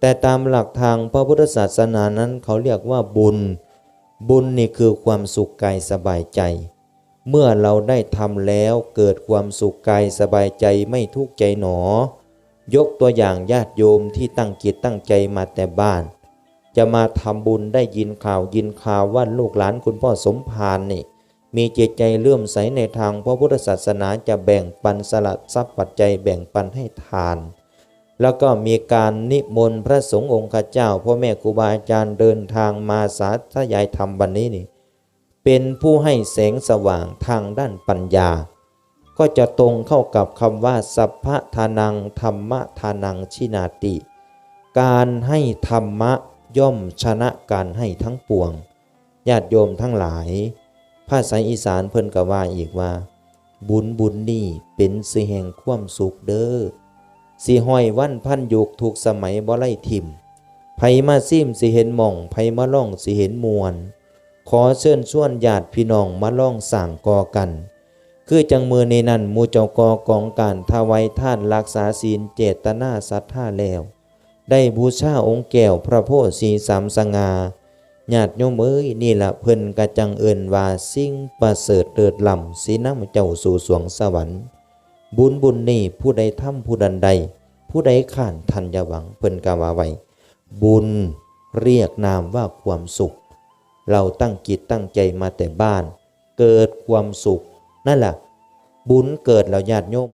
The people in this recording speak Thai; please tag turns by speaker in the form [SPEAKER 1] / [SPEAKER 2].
[SPEAKER 1] แต่ตามหลักทางพระพุทธศาสนานั้นเขาเรียกว่าบุญ บุญนี่คือความสุขกายสบายใจ เมื่อเราได้ทำแล้วเกิดความสุขกายสบายใจไม่ทุกข์ใจหนอ ยกตัวอย่างญาติโยมที่ตั้งจิตตั้งใจมาแต่บ้าน จะมาทำบุญได้ยินข่าวยินข่าวว่าลูกหลานคุณพ่อสมภารนี่มีจิตใจเลื่อมใสในทางพระพุทธศาสนาจะแบ่งปันสละทรัพย์ปัจจัยแบ่งปันให้ทาน แล้วก็มีการนิมนต์พระสงฆ์องค์ข้าเจ้าพ่อแม่ครูบาอาจารย์เดินทางมาสาธยายธรรมวันนี้นี่เป็นผู้ให้แสงสว่างทางด้านปัญญา ก็จะตรงเข้ากับคำว่า สัพพะทานังธรรมะทานังชินาติ การให้ธรรมะย่อมชนะการให้ทั้งปวงญาติโยมทั้งหลายภาษาอีสานเพิ่นก็ว่าอีกว่า บุญบุญนี่เป็นสิแห่งความสุขเด้อ สิห้อยวันพันยุกถูกสมัยบ่ไล่ทิมไผมาซิมสิเห็นหม่องไผมาล่องสิเห็นมวลขอเชิญชวนญาติพี่น้องมาล่องสั่งกอกัน คือจังมือในนั้นมูเจ้ากอกองการทวายท่านรักษาศีลเจตนาศรัทธาแล้ว ได้บูชาองค์แก้วพระโพธิ์สีสามสงาญาติโยมเอ้ยนี่ละเพิ่นกะจังเอินว่าสิ่งประเสริฐเลิศล้ำสีน้ำเจ้าสู่สวงสวรรค์ บุญบุญนี่ผู้ใดทำผู้ดันใด ผู้ใดข้านทันยาหวังเพิ่นกาวาไว้บุญเรียกนามว่าความสุข เราตั้งจิตตั้งใจมาแต่บ้าน เกิดความสุข นั่นแหละบุญเกิดแล้วญาติโยม